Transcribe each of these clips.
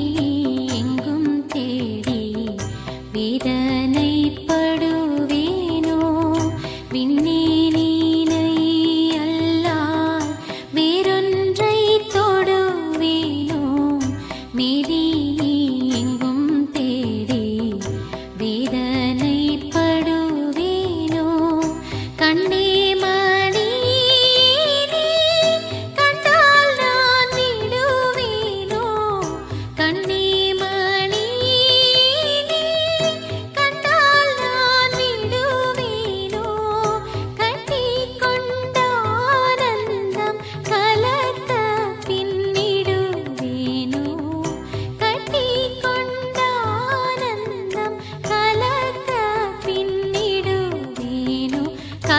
கையிலே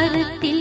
കറുത്തിൽ